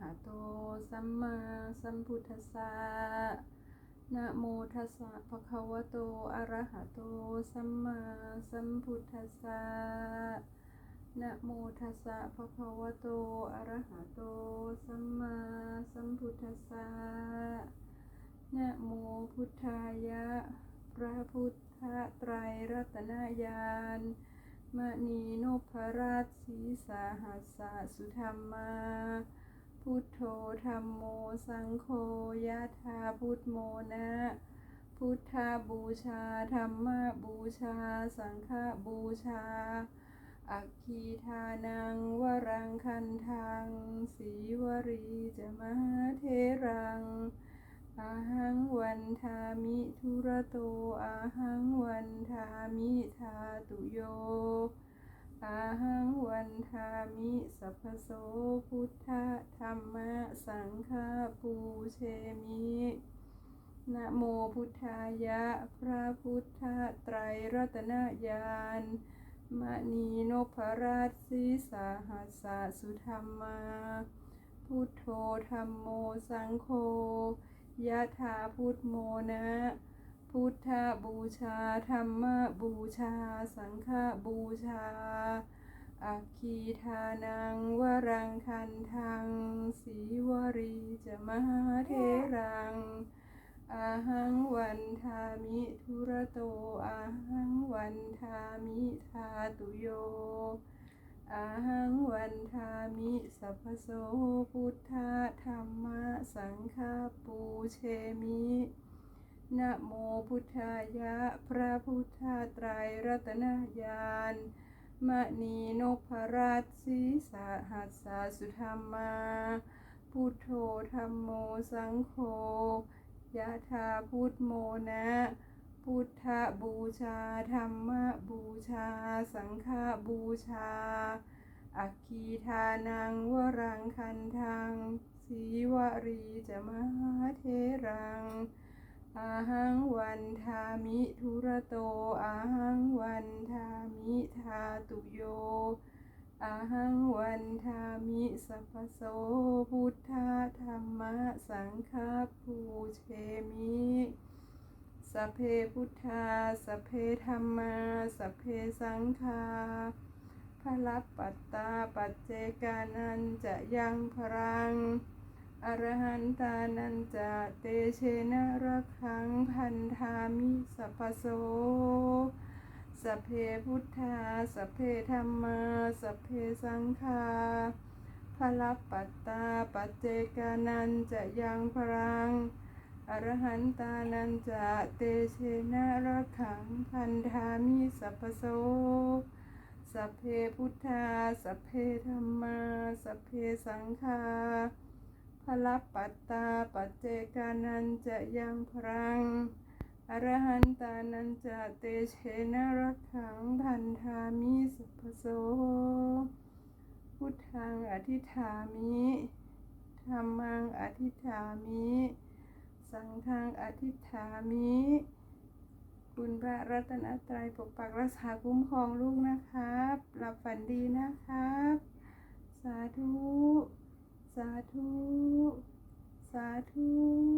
หะโตสัมมาสัมพุทธัสสะนะโมตัสสะภะคะวะโตอะระหะโตสัมมาสัมพุทธัสสะนะโมตัสสะภะคะวะโตอะระหะโตสัมมาสัมพุทธัสสะนะโมพุทธายะ พระพุทธไตรรัตนญาณมณีนพราชสีสาหัสสะสุธรรมา พุทโธธรรมโมสังโฆยะธาพุทโมนะ พุทธาบูชาธรรมบูชา สังฆบูชา อัคคีทานังวรังคันทังสีวรีจะมหาเทรัง อาหังวันทามิทุระโตอาหังวันทามิทาตุโย อาหังวันทามิสัพโสพุทธธรรมะสังฆปูเชมินะโมพุทธายะ พระพุทธไตรรัตนญาณมณีนพราชสีสาหัสสะสุธรรมา พุทโธธรรมโมสังโฆยะถาพุทโมนะ พุทธบูชา ธรรมบูชา สังฆบูชาอัคคีทานังวรังคันทังสีวรีจะมหาเทรังอาหังวันทามิทุระโตอาหังวันทามิทาตุโยอาหังวันทามิสัพโสพุทธธรรมะสังฆปูเชมิ นะโมพุทธายะ พระพุทธไตรรัตนญาณมณีนพราชสีสาหัสสะสุธรรมา พุทโธธรรมโมสังโฆยะธาพุทโมนะ พุทธบูชาธรรมบูชา สังฆบูชา อัคคีทานังวรังคันทังสีวรีจะมหาเทร อาหังวันทามิทุระโตอาหังวันทามิทาตุโยอาหังวันทามิสัพพโสพุทธธรรมะสังฆปูเชมิสัพเพพุทธาสัพเพธรรมาสัพเพสังฆาพลับปัตตาปัจเจกานันจะยังพรัง อรหันตานันจะเตเชนะระคังพันธามิสัพโสสัพเพพุทธาสัพเพธรรมาสัพเพสังฆาพลับปัตตาปัจเจกานันจะยังพรังอรหันตานันจะเตเชนะระขังพันธามิสัพพโสสัพเพพุทธาสัพเพธรรมาสัพเพสังฆา พลับปัตตาปัจเจกานันจะยังพรัง อรหันตานันจะเตเชนรักขังพันธามิสัพพโส พุทธังอธิฐามิธรรมังอธิฐามิ สังฆังอธิฐามิ คุณพระรัตนตรัยปกปักรักษาคุ้มครองลูกนะครับ หลับฝันดีนะครับ สาธุ สาธุาธุ